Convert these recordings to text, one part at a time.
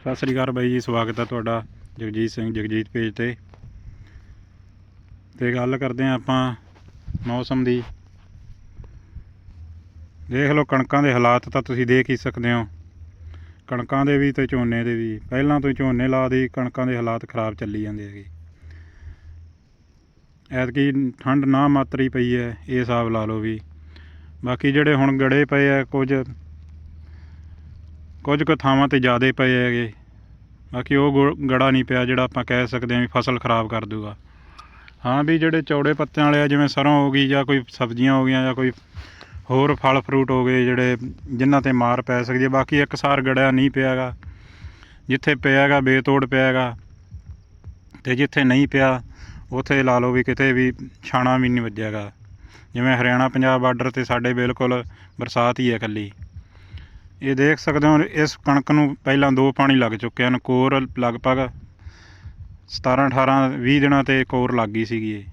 ਸਤਿ ਸ੍ਰੀ ਅਕਾਲ ਬਾਈ ਜੀ, ਸਵਾਗਤ ਹੈ ਤੁਹਾਡਾ ਜਗਜੀਤ ਸਿੰਘ, ਜਗਜੀਤ ਪੇਜ ਤੇ। ਤੇ ਗੱਲ ਕਰਦੇ ਹਾਂ ਆਪਾਂ ਮੌਸਮ ਦੀ। ਦੇਖ ਲਓ ਕਣਕਾਂ ਦੇ ਹਾਲਾਤ ਤਾਂ ਤੁਸੀਂ ਦੇਖ ਹੀ ਸਕਦੇ ਹੋ। ਕਣਕਾਂ ਦੇ ਵੀ ਤੇ ਝੋਨੇ ਦੇ ਵੀ। ਪਹਿਲਾਂ ਤੋਂ ਝੋਨੇ ਲਾ ਦੀ, ਕਣਕਾਂ ਦੇ ਹਾਲਾਤ ਖਰਾਬ ਚੱਲੀ ਜਾਂਦੇ ਹੈਗੇ। ਐਤਕੀ ਠੰਡ ਨਾ ਮਾਤਰੀ ਪਈ ਹੈ, ਇਹ ਹਿਸਾਬ ਲਾ ਲਓ ਵੀ। ਬਾਕੀ ਜਿਹੜੇ ਹੁਣ ਗੜੇ ਪਏ ਆ, ਕੁਝ ਕੁਝ ਕੁ ਥਾਵਾਂ ਤੇ ਜ਼ਿਆਦੇ ਪਏ ਹੈਗੇ। ਬਾਕੀ ਉਹ ਗੁ- ਗੜਾ ਨਹੀਂ ਪਿਆ ਜਿਹੜਾ ਆਪਾਂ ਕਹਿ ਸਕਦੇ ਹਾਂ ਵੀ ਫਸਲ ਖਰਾਬ ਕਰ ਦੂਗਾ। ਹਾਂ ਵੀ ਜਿਹੜੇ ਚੌੜੇ ਪੱਤਿਆਂ ਵਾਲੇ ਆ, ਜਿਵੇਂ ਸਰੋਂ ਹੋ ਗਈ ਜਾਂ ਕੋਈ ਸਬਜ਼ੀਆਂ ਹੋ ਗਈਆਂ ਜਾਂ ਕੋਈ ਹੋਰ ਫਲ ਫਰੂਟ ਹੋ ਗਏ ਜਿਹੜੇ ਜਿਨ੍ਹਾਂ ਤੇ ਮਾਰ ਪੈ ਸਕਦੀ ਹੈ। ਬਾਕੀ ਇੱਕਸਾਰ ਗੜਿਆ ਨਹੀਂ ਪਿਆਗਾ। ਜਿੱਥੇ ਪਿਆਗਾ, ਬੇਤੋੜ ਪਿਆਗਾ ਤੇ ਜਿੱਥੇ ਨਹੀਂ ਪਿਆ, ਉਥੇ ਲਾ ਲਓ ਵੀ ਕਿਤੇ ਵੀ ਛਾਣਾ ਵੀ ਨਹੀਂ ਵੱਜਿਆਗਾ। ਜਿਵੇਂ ਹਰਿਆਣਾ ਪੰਜਾਬ ਬਾਰਡਰ ਤੇ ਸਾਡੇ ਬਿਲਕੁਲ ਬਰਸਾਤ ਹੀ ਹੈ ਇਕੱਲੀ। ਇਹ ਦੇਖ ਸਕਦੇ ਹੋ, ਇਸ ਕਣਕ ਨੂੰ ਪਹਿਲਾਂ ਦੋ ਪਾਣੀ ਲੱਗ ਚੁੱਕੇ ਹਨ, ਕੋਰ ਲਗਭਗ 17 18 20 ਦਿਨਾਂ ਤੇ ਕੋਰ ਲੱਗ ਗਈ ਸੀਗੀ ਇਹ।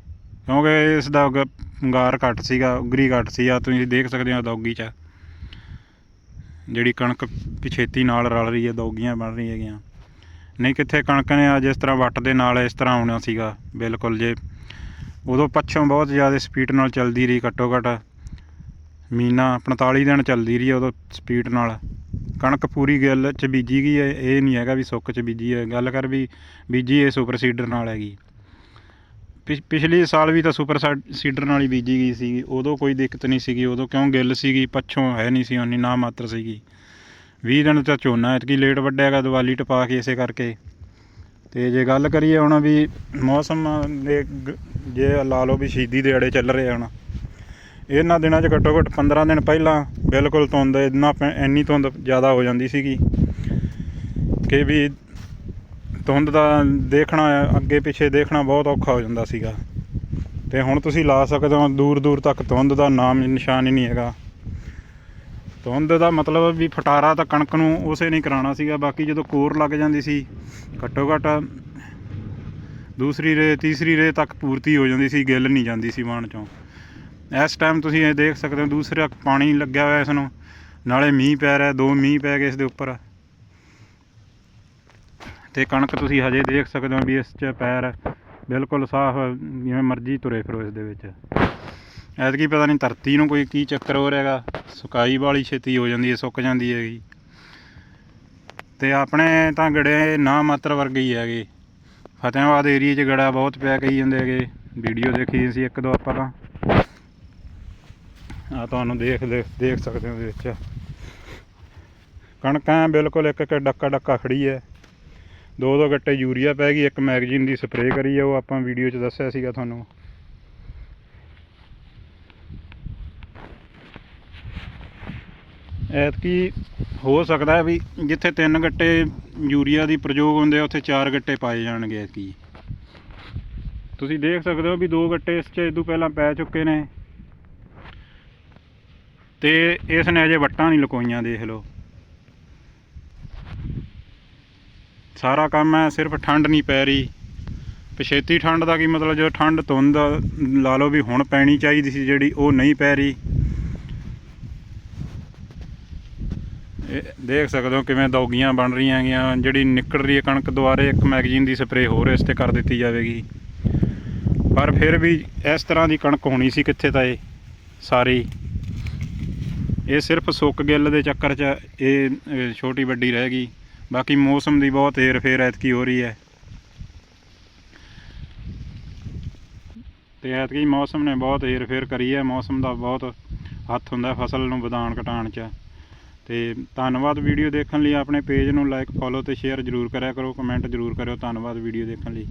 ਕਿਉਂਕਿ ਇਸ ਦਾ ਗ- ਘੱਟ ਸੀਗਾ, ਉਗਰੀ ਘੱਟ ਸੀ ਆ ਤੁਸੀਂ ਦੇਖ ਸਕਦੇ ਹੋ ਦੌਗੀ ਚ। ਜਿਹੜੀ ਕਣਕ ਪਿਛੇਤੀ ਨਾਲ ਰਲ ਰਹੀ ਹੈ, ਦੌਗੀਆਂ ਬਣ ਰਹੀਆਂ ਹੈਗੀਆਂ। ਨਹੀਂ, ਕਿੱਥੇ ਕਣਕ ਨੇ ਅੱਜ ਇਸ ਤਰ੍ਹਾਂ ਵੱਟ ਦੇ ਨਾਲ ਇਸ ਤਰ੍ਹਾਂ ਆਉਣਾ ਸੀਗਾ, ਬਿਲਕੁਲ ਜੇ। ਉਦੋਂ ਪੱਛੋਂ ਬਹੁਤ ਜ਼ਿਆਦਾ ਸਪੀਡ ਨਾਲ ਚੱਲਦੀ ਰਹੀ ਘੱਟੋ ਘੱਟ ਮਹੀਨਾ 45 ਦਿਨ ਚੱਲਦੀ ਰਹੀ ਆ ਉਦੋਂ ਸਪੀਡ ਨਾਲ। ਕਣਕ ਪੂਰੀ ਗਿੱਲ ਚ ਬੀਜੀ ਗਈ ਹੈ ਇਹ ਨਹੀਂ ਹੈਗਾ ਵੀ ਸੁੱਕ ਚ ਬੀਜੀ ਹੈ ਗੱਲ ਕਰ ਵੀ ਬੀਜੀ ਇਹ ਸੁਪਰ ਸੀਡਰ ਨਾਲ ਹੈਗੀ। ਪਿਛ- ਪਿਛਲੇ ਸਾਲ ਵੀ ਤਾਂ ਸੁਪਰ ਸੀਡਰ ਨਾਲ ਹੀ ਬੀਜੀ ਗਈ ਸੀ ਉਦੋਂ ਕੋਈ ਦਿੱਕਤ ਨਹੀਂ ਸੀਗੀ। ਉਦੋਂ ਕਿਉਂ ਗਿੱਲ ਸੀਗੀ? ਪੱਛੋਂ ਹੈ ਨਹੀਂ ਸੀ ਉਨੀ ਨਾ ਮਾਤਰ ਸੀਗੀ। 20 ਦਿਨ ਤਾਂ ਝੋਨਾ ਇਤਕੀ ਲੇਟ ਵੱਡਿਆਗਾ ਦੀਵਾਲੀ ਟਪਾ ਕੇ ਇਸੇ ਕਰਕੇ। ਤੇ ਜੇ ਗੱਲ ਕਰੀਏ ਹੁਣ ਵੀ ਮੌਸਮ ਦੇ ਜੇ ਲਾ ਲਓ ਵੀ ਸ਼ਹੀਦੀ ਦਿਹਾੜੇ ਚੱਲ ਰਹੇ ਹੁਣ। ਇਹਨਾਂ ਦਿਨਾਂ 'ਚ ਘੱਟੋ ਘੱਟ 15 ਦਿਨ ਪਹਿਲਾਂ ਬਿਲਕੁਲ ਧੁੰਦ ਇੰਨਾ ਪੈ- ਇੰਨੀ ਧੁੰਦ ਜ਼ਿਆਦਾ ਹੋ ਜਾਂਦੀ ਸੀਗੀ ਕਿ ਵੀ ਧੁੰਦ ਦਾ ਦੇਖਣਾ, ਅੱਗੇ ਪਿੱਛੇ ਦੇਖਣਾ ਬਹੁਤ ਔਖਾ ਹੋ ਜਾਂਦਾ ਸੀਗਾ। ਤੇ ਹੁਣ ਤੁਸੀਂ ਲਾ ਸਕਦੇ ਹੋ, ਦੂਰ ਦੂਰ ਤੱਕ ਧੁੰਦ ਦਾ ਨਾਮ ਨਿਸ਼ਾਨ ਹੀ ਨਹੀਂ ਹੈਗਾ। ਧੁੰਦ ਦਾ ਮਤਲਬ ਵੀ ਫਟਾਰਾ ਤਾਂ ਕਣਕ ਨੂੰ ਉਸੇ ਨਹੀਂ ਕਰਾਉਣਾ ਸੀਗਾ, ਬਾਕੀ ਜਦੋਂ ਕੋਰ ਲੱਗ ਜਾਂਦੀ ਸੀ, ਘੱਟੋ ਘੱਟ ਦੂਸਰੀ ਰੇ ਤੀਸਰੀ ਰੇ ਤੱਕ ਪੂਰਤੀ ਹੋ ਜਾਂਦੀ ਸੀ, ਗਿੱਲ ਨਹੀਂ ਜਾਂਦੀ ਸੀ ਵਾਣ ਚੋਂ। ਇਸ ਟਾਈਮ ਤੁਸੀਂ ਇਹ ਦੇਖ ਸਕਦੇ ਹੋ, ਦੂਸਰਾ ਪਾਣੀ ਲੱਗਿਆ ਹੋਇਆ ਇਸ ਨੂੰ। ਨਾਲੇ ਮੀਂਹ ਪੈ ਰਿਹਾ, ਦੋ ਮੀਂਹ ਪੈ ਗਏ ਇਸ ਦੇ ਉੱਪਰ। ਤੇ ਕਣਕ ਤੁਸੀਂ ਹਜੇ ਦੇਖ ਸਕਦੇ ਹੋ ਵੀ ਇਸ 'ਚ ਪੈਰ ਬਿਲਕੁਲ ਸਾਫ਼, ਜਿਵੇਂ ਮਰਜ਼ੀ ਤੁਰੇ ਫਿਰੋ ਇਸ ਦੇ ਵਿੱਚ। ਐਤਕੀ ਪਤਾ ਨਹੀਂ ਧਰਤੀ ਨੂੰ ਕੋਈ ਕੀ ਚੱਕਰ ਹੋ ਰਿਹਾ ਸੁਕਾਈ ਵਾਲੀ ਛੇਤੀ ਹੋ ਜਾਂਦੀ ਹੈ, ਸੁੱਕ ਜਾਂਦੀ ਹੈਗੀ। ਤੇ ਆਪਣੇ ਤਾਂ ਗੜੇ ਨਾ ਮਾਤਰ ਵਰਗੇ ਹੀ ਹੈਗੇ। ਫਤਿਆਬਾਦ ਏਰੀਆ 'ਚ ਗੜਾ ਬਹੁਤ ਪਿਆ ਕਹੀ ਜਾਂਦੇ ਹੈਗੇ। ਵੀਡੀਓ ਦੇਖੀ ਸੀ ਇੱਕ ਦੋ ਆਪਾਂ ਤਾਂ। ਆ ਤੁਹਾਨੂੰ ਦੇਖ ਦੇਖ ਦੇਖ ਸਕਦੇ ਹੋ ਉਹਦੇ ਵਿੱਚ। ਕਣਕਾਂ ਬਿਲਕੁਲ ਇੱਕ ਇੱਕ ਡੱਕਾ ਡੱਕਾ ਖੜੀ ਹੈ। ਦੋ ਦੋ ਗੱਟੇ ਯੂਰੀਆ ਪੈ ਗਈ, ਇੱਕ ਮੈਗਜ਼ੀਨ ਦੀ ਸਪਰੇਅ ਕਰੀ ਹੈ ਉਹ ਆਪਾਂ ਵੀਡੀਓ 'ਚ ਦੱਸਿਆ ਸੀਗਾ ਤੁਹਾਨੂੰ। ਐਤਕੀ ਹੋ ਸਕਦਾ ਹੈ ਵੀ ਜਿੱਥੇ ਤਿੰਨ ਗੱਟੇ ਯੂਰੀਆ ਦੀ ਪ੍ਰਯੋਗ ਹੁੰਦੇ ਆ, ਉੱਥੇ ਚਾਰ ਗੱਟੇ ਪਾਏ ਜਾਣਗੇ ਐਤਕੀ। ਤੁਸੀਂ ਦੇਖ ਸਕਦੇ ਹੋ ਵੀ ਦੋ ਗੱਟੇ ਇਸ 'ਚ ਇਦੋਂ ਪਹਿਲਾਂ ਪੈ ਚੁੱਕੇ ਨੇ। ਤੇ ਇਸ ਨੇ ਅਜੇ ਵੱਟਾਂ ਨਹੀਂ ਲਕੋਈਆਂ, ਦੇਖ ਲਓ। ਸਾਰਾ ਕੰਮ ਹੈ, ਸਿਰਫ ਠੰਡ ਨਹੀਂ ਪੈ ਰਹੀ। ਪਛੇਤੀ ਠੰਡ ਦਾ ਕੀ ਮਤਲਬ ਜੋ ਠੰਡ ਧੁੰਦ ਲਾ ਲਓ ਵੀ ਹੁਣ ਪੈਣੀ ਚਾਹੀਦੀ ਸੀ ਜਿਹੜੀ, ਉਹ ਨਹੀਂ ਪੈ ਰਹੀ। ਦੇਖ ਸਕਦੇ ਹੋ ਕਿਵੇਂ ਦੌਗੀਆਂ ਬਣ ਰਹੀਆਂ ਹੈਗੀਆਂ, ਜਿਹੜੀ ਨਿਕਲ ਰਹੀ ਹੈ ਕਣਕ ਦੁਆਰੇ, ਇੱਕ ਮੈਗਜ਼ੀਨ ਦੀ ਸਪਰੇਅ ਹੋਰ ਇਸ ਤੇ ਕਰ ਦਿੱਤੀ ਜਾਵੇਗੀ। ਪਰ ਫਿਰ ਵੀ ਇਸ ਤਰ੍ਹਾਂ ਦੀ ਕਣਕ ਹੋਣੀ ਸੀ ਕਿੱਥੇ ਤਾਂ ਇਹ, ਸਾਰੀ। ਇਹ ਸਿਰਫ ਸੁੱਕ ਗਿੱਲ ਦੇ ਚੱਕਰ 'ਚ ਇਹ ਛੋਟੀ ਵੱਡੀ ਰਹਿ ਗਈ। ਬਾਕੀ ਮੌਸਮ ਦੀ ਬਹੁਤ ਏਰ ਫੇਰ ਐਤਕੀ ਹੋ ਰਹੀ ਹੈ। ਤੇ ਐਤਕੀ ਮੌਸਮ ਨੇ ਬਹੁਤ ਏਰ ਫੇਰ ਕਰੀ ਹੈ। ਮੌਸਮ ਦਾ ਬਹੁਤ ਹੱਥ ਹੁੰਦਾ ਫਸਲ ਨੂੰ ਵਧਾਉਣ ਘਟਾਉਣ 'ਚ। ਤੇ ਧੰਨਵਾਦ ਵੀਡੀਓ ਦੇਖਣ ਲਈ। ਆਪਣੇ ਪੇਜ ਨੂੰ ਲਾਈਕ ਫੋਲੋ ਤੇ ਸ਼ੇਅਰ ਜ਼ਰੂਰ ਕਰਿਆ ਕਰੋ। ਕਮੈਂਟ ਜ਼ਰੂਰ ਕਰਿਓ। ਧੰਨਵਾਦ ਵੀਡੀਓ ਦੇਖਣ ਲਈ।